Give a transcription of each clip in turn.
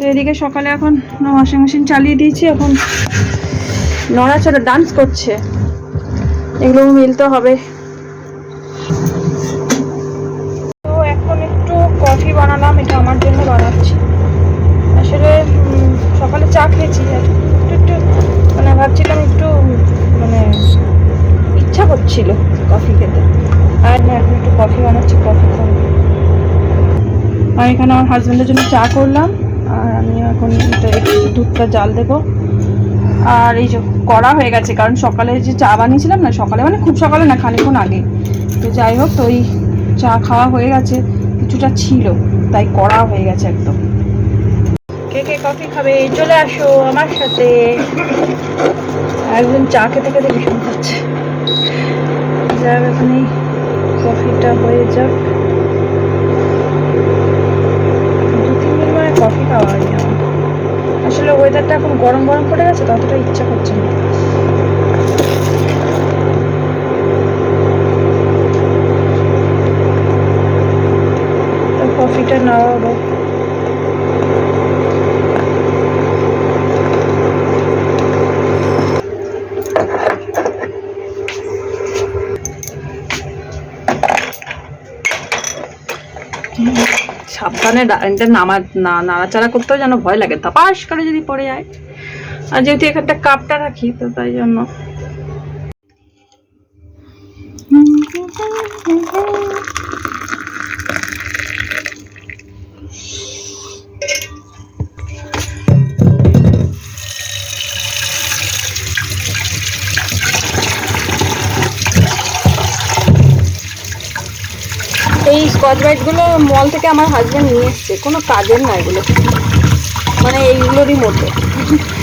তো এদিকে সকালে এখন ওয়াশিং মেশিন চালিয়ে দিয়েছি, এখন নড়াচড়া ডান্স করছে। এগুলো মিলতে হবে। তো এখন একটু কফি বানালাম, এটা আমার জন্য বানাচ্ছি। আসলে সকালে চা খেয়েছি একটু একটু মানে ভাবছিলাম একটু মানে ইচ্ছা করছিল কফি খেতে। আর না, এখন একটু কফি বানাচ্ছি কফি খাব। আর এখানে আমার হাজব্যান্ডের জন্য চা করলাম। আর আমি এখন দুধটা জাল দেবো। আর এই যে করা হয়ে গেছে, কারণ সকালে যে চা বানিয়েছিলাম না, সকালে মানে খুব সকালে না খানিক্ষণ আগে। তো যাই হোক, তো ওই চা খাওয়া হয়ে গেছে, কিছুটা ছিল, তাই করা হয়ে গেছে একদম। কে কে কফি খাবে? চলে আসো আমার সাথে। একজন চা খেতে খেতে ভীষণ খাচ্ছে। যাক এখানে কফিটা হয়ে যাক দু তিন দিন মানে কফি খাওয়া হয় আসলে ওয়েদারটা এখন গরম গরম পড়ে গেছে ততটা ইচ্ছা করছে না। কফিটা নেওয়া সাবধানে নামা, না, নাড়াচাড়া করতেও যেন ভয় লাগে। তাপাস করে যদি পড়ে যায়। আর যেহেতু এখানটা কাপটা রাখি, তো তাই জন্য। ব্রাইটগুলো মল থেকে আমার হাজব্যান্ড নিয়ে এসছে। কোনো কাজের না এগুলো। মানে এইগুলোরই মতো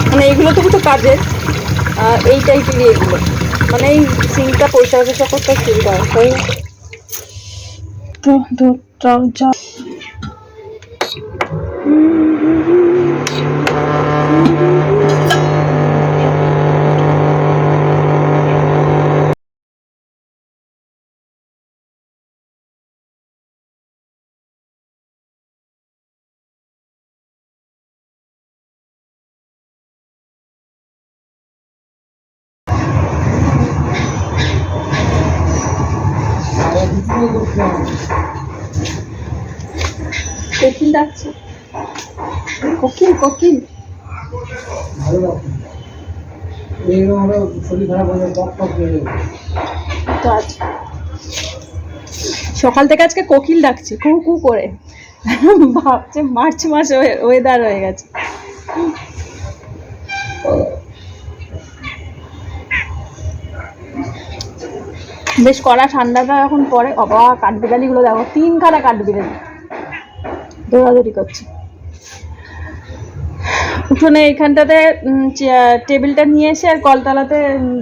মানে এইগুলো তো কিন্তু কাজের। আর এই টাইপেরই এগুলো। মানে এই সিঙ্কটা পরিষ্কার পরিষ্কার করতে সুবিধা হয় তাই তো দুধটাও যা কোকিল ডাকছে। কোকিল কোকিল। ভালো রকম এইরকম আমরা শরীর খারাপ হয়ে টক তো আজ সকাল থেকে আজকে কোকিল ডাকছে, কু কু করে। ভাবছে মার্চ মাস ওয়েদার হয়ে গেছে। বেশ কড়া ঠান্ডাটা এখন পরে। অবা কাঠবিড়ালিগুলো দেখো তিন খানা কাঠবিড়ালি। দৌড়াদৌড়ি করছে। উঠোনে এইখানটাতে টেবিলটা নিয়ে এসে আর কলতলাতে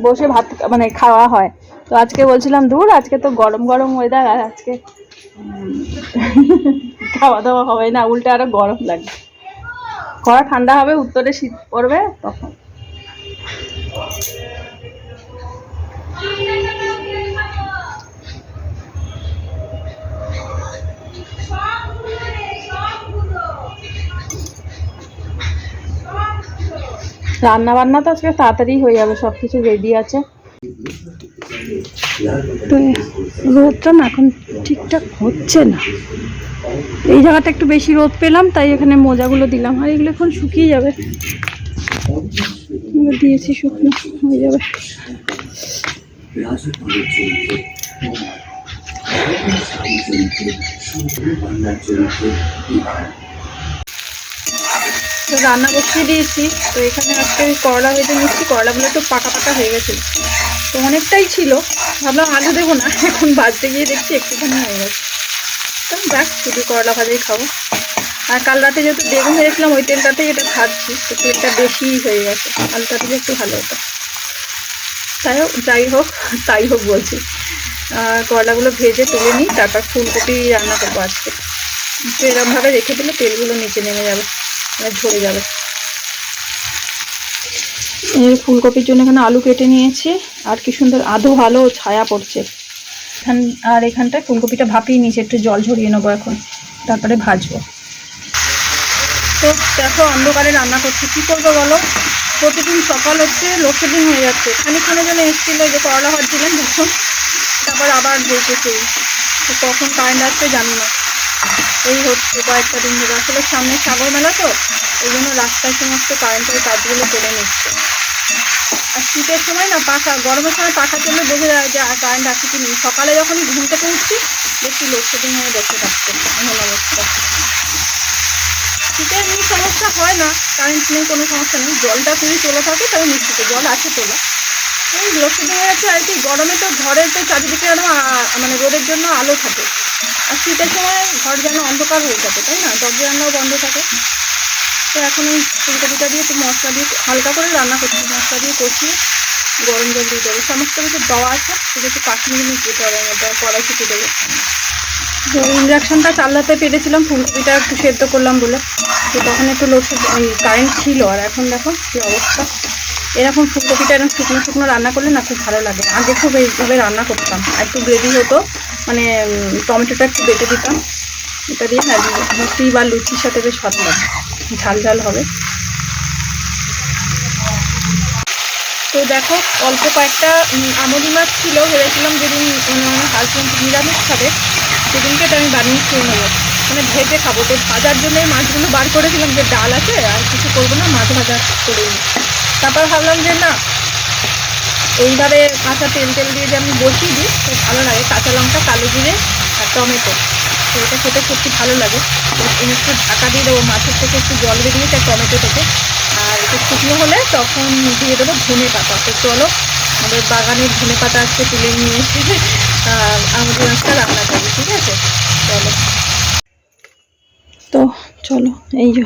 বসে ভাত মানে খাওয়া হয়। তো আজকে বলছিলাম দূর আজকে তো গরম গরম ওয়েদার আর আজকে খাওয়া দাওয়া হবে না, উল্টে আরও গরম লাগবে। কড়া ঠান্ডা হবে, উত্তরে শীত পড়বে তখন। রান্না বান্না তো আজকে তাড়াতাড়ি হয়ে যাবে সব কিছু রেডি আছে রোদটা না এখন ঠিকঠাক হচ্ছে না। এই জায়গাটা একটু বেশি রোদ পেলাম, তাই এখানে মোজাগুলো দিলাম। আর এগুলো এখন শুকিয়ে যাবে। দিয়েছি শুকনো, হয়ে যাবে। রান্না বসিয়ে দিয়েছি। তো এখানে আজকে করলা ভেজে নিচ্ছি। করলাগুলো তো পাকা পাকা হয়ে গেছে। তো অনেকটাই ছিল। ভাবলাম আলু দেবো না। এখন বাজতে গিয়ে দেখছি একটুখানি হয়ে গেছে। তো দেখ শুধু করলা ভাজাই খাব। আর কাল রাতে যেহেতু বেগুন ভেজেছিলাম, ওই তেলটাতেই এটা খাচ্ছি তো তেলটা বেশি হয়ে গেছে। আলুটা দিলে একটু ভালো হতো। তাই হোক, যাই হোক, তাই হোক বলছি। করলাগুলো ভেজে তুলে নিই, তারপর ফুলকপি রান্না করব আজকে। তো এরকমভাবে রেখে দিলে তেলগুলো নিচে নেমে যাবে মানে ঝরে যাবে। ফুলকপির জন্য এখানে আলু কেটে নিয়েছি, আর কি সুন্দর আধো ভালো ছায়া পড়ছে। এখান, আর এখানটায় ফুলকপিটা ভাপিয়ে নিয়েছি, একটু জল ঝরিয়ে নেব এখন, তারপরে ভাজবো। তো দেখো অন্ধকারে রান্না করছি, কী করব বলো? প্রতিদিন সকাল হচ্ছে লোডশেডিং হয়ে যাচ্ছে। খানিক্ষণের জন্য এসেছিল যে করলা ভাজছিলেন যখন তারপর আবার তো কখন কারেন্ট আসছে জানি না। এই হচ্ছে কয়েকটা দিন ধরে। আসলে সামনে সাগর মেলা তো, এই জন্য রাস্তায় সমস্ত কারেন্টের কাজগুলো করে নিচ্ছে। আর শীতের সময় না পাখা, গরমের সময় পাখা চললে বোঝা যায় যে কারেন্ট আছে কি নেই। সকালে যখন ঘুম থেকে উঠছি দেখছি লোডশেডিং হয়ে দেখতে থাকছে এমন অবস্থা। শীতে এমনি সমস্যা হয় না। কারেন্ট নেই, কোনো সমস্যা নেই। জলটা তুমি চলে থাকে তবে মিষ্টিতে জল আছে তোলা। এই হয়ে যাচ্ছে আর কি গরমে তো ঘরের তো চারিদিকে আরও মানে রোদের জন্য আলো থাকে। আর শীতের সময় ঘর যেন অন্ধকার হয়ে থাকে, তাই না? দরজা জানলাও বন্ধ থাকে। তো এখন ওই ফুলকপিটা দিয়ে একটু মশলা দিয়ে, হালকা করে রান্না করছি, মশলা দিয়ে কষিয়ে গরম জল দিয়ে দেবো। সমস্ত কিছু দেওয়া আছে, শুধু একটু কাশ্মীরি মিট দিতে হবে মধ্যে কড়াই ছুটি দেবো। তো ইন্ডাকশনটা চালাতে পেরেছিলাম, ফুলকপিটা একটু সেদ্ধ করলাম বলে। তো তখন একটু ওই কারেন্ট ছিল, আর এখন দেখো কী অবস্থা। এরকম ফুলকপিটা এরকম শুকনো শুকনো রান্না করলে না খুব ভালো লাগে। আগে খুব এইভাবে রান্না করতাম। আর একটু গ্রেভি হতো মানে টমেটোটা একটু বেটে দিতাম। এটা দিয়ে হ্যাঁ রুটি বা লুচির সাথে বেশ ভালো লাগে। ঝাল ঝাল হবে। তো দেখো, অল্প কয়েকটা আমলি মাছ ছিল, ভেবেছিলাম যেদিন মানে আমার হাজব্যান্ড নিরামিষ খাবে, সেদিনকে তো আমি বানিয়ে খেয়ে নেব। মানে ভেজে খাব। তো ভাজার জন্য মাছগুলো বার করেছিলাম যে ডাল আছে, আর কিছু করব না, মাছ ভাজা করে নিই তারপর ভাবলাম যে না, এইভাবে কাঁচা তেল তেল দিয়ে যে আমি বসিয়ে দিই খুব ভালো লাগে। কাঁচা লঙ্কা, কালো জিরে আর টমেটো। তো এটা খেতে সত্যি ভালো লাগে। একটু ঢাকা দিয়ে দেবো, মাছের থেকে একটু জল বেরিয়েছে টমেটো থেকে। আর একটু শুকনো হলে তখন দিয়ে দেবো ধনে পাতা। তো চলো, আমাদের বাগানের ধনে পাতা আজকে তুলে নিয়ে এসে আমাদের মাছটা রান্না করি, ঠিক আছে? চলো। তো চলো, এই যে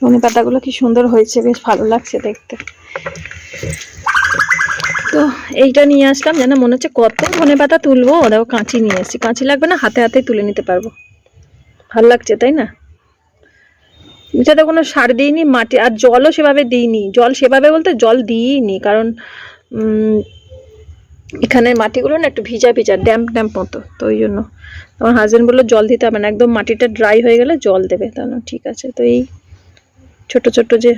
ধনে পাতাগুলো কি সুন্দর হয়েছে বেশ ভালো লাগছে দেখতে। তো এইটা নিয়ে আসলাম যেন মনে হচ্ছে কত ধনে পাতা তুলবো দেখো কাঁচি নিয়ে এসেছি। কাঁচি লাগবে না হাতে হাতে তুলে নিতে পারব। ভালো লাগছে তাই না? এটাতে কোনো সার দিইনি মাটি আর জলও সেভাবে দিইনি। জল সেভাবে বলতে জল দিইনি কারণ উম, এখানের মাটিগুলো না একটু ভিজা ভিজা ড্যাম্প ড্যাম্প মতো তো ওই জন্য। আমার হাজবেন্ড বলল জল দিতে হবে না একদম মাটিটা ড্রাই হয়ে গেলে জল দেবে। তা না ঠিক আছে তো এই ছোট ছোট যে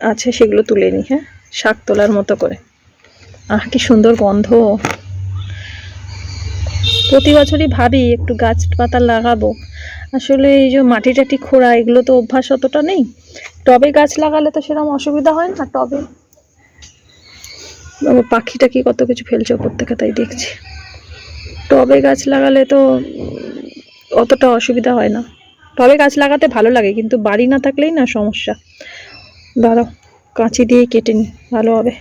আছে সেগুলো তুলে নিই হ্যাঁ? শাক তোলার মতো করে। আহ, কি সুন্দর গন্ধ। প্রতি বছরই ভাবি একটু গাছ পাতা লাগাবো। আসলে এই যে মাটি টাটি খোঁড়া, এগুলো তো অভ্যাস অতটা নেই। টবে গাছ লাগালে তো সেরকম অসুবিধা হয় না টবে। বাবা পাখি টাকি কত কিছু ফেলছে ওপর থেকে তাই দেখছি। টবে গাছ লাগালে তো অতটা অসুবিধা হয় না। টবে গাছ লাগাতে ভালো লাগে, কিন্তু বাড়ি না থাকলেই না সমস্যা। দাঁড়াও, কাঁচি দিয়ে কেটে নি, ভালো হবে।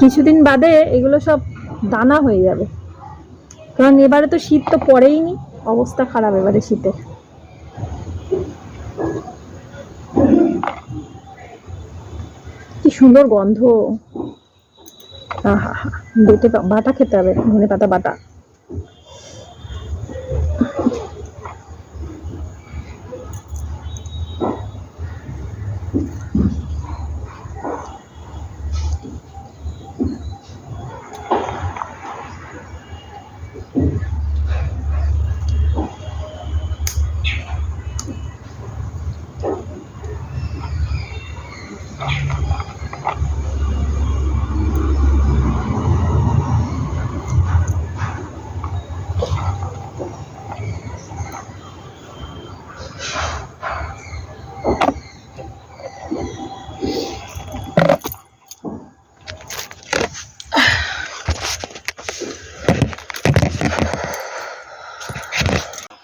কিছুদিন বাদে এগুলো সব দানা হয়ে যাবে। কারণ এবারে তো শীত তো পড়েই নি, অবস্থা খারাপ এবারে শীতের। সুন্দর গন্ধ। আহা বেটে বাটা খেতে হবে ধনে পাতা বাটা।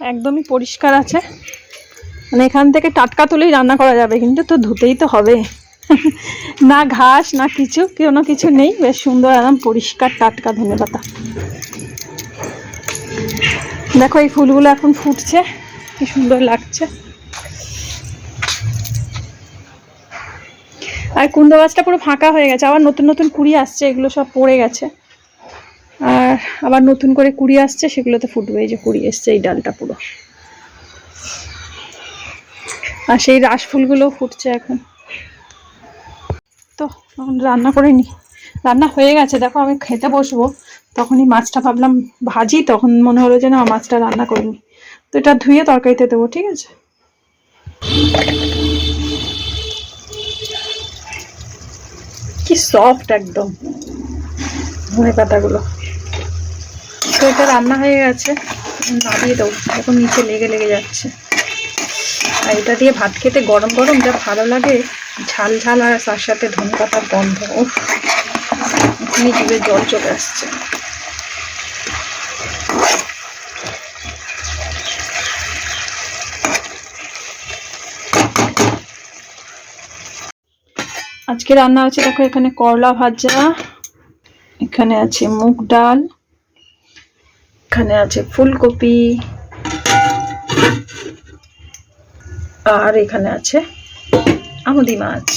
একদমই পরিষ্কার আছে। মানে এখান থেকে টাটকা তুলেই রান্না করা যাবে, কিন্তু তো ধুতেই তো হবে। না ঘাস, না কিছু কোনো কিছু নেই। বেশ সুন্দর একদম পরিষ্কার টাটকা ধনে পাতা দেখো এই ফুলগুলো এখন ফুটছে, কি সুন্দর লাগছে। আর কুন্দ গাছটা পুরো ফাঁকা হয়ে গেছে, আবার নতুন নতুন কুড়ি আসছে, এগুলো সব পড়ে গেছে। আর আবার নতুন করে কুড়ি আসছে, সেগুলোতে ফুটবে যে কুড়ি এসছে, এই ডালটা পুরো। আর সেই রাস ফুলগুলো ফুটছে এখন। তো রান্না করে নি। রান্না হয়ে গেছে, দেখো আমি খেতে বসবো। তখনই মাছটা ভাবলাম ভাজি, তখন মনে হলো যে না মাছটা রান্না করিনি তো এটা ধুয়ে তরকারিতে দেবো, ঠিক আছে? কি সফট একদম। ধনে পাতাগুলো। এটা রান্না হয়ে গেছে। নামিয়ে দেবো। এখন নিচে লেগে লেগে যাচ্ছে। আর এটা দিয়ে ভাত খেতে গরম গরম যা ভালো লাগে, ঝাল ঝাল আর তার সাথে ধনে পাতার গন্ধ। উফ, এখনই জিভে জল চলে আসছে। আজকে রান্না হচ্ছে দেখো এখানে করলা ভাজা, এখানে আছে মুগ ডাল। এখানে আছে ফুলকপি। আর এখানে আছে আমদি মাছ।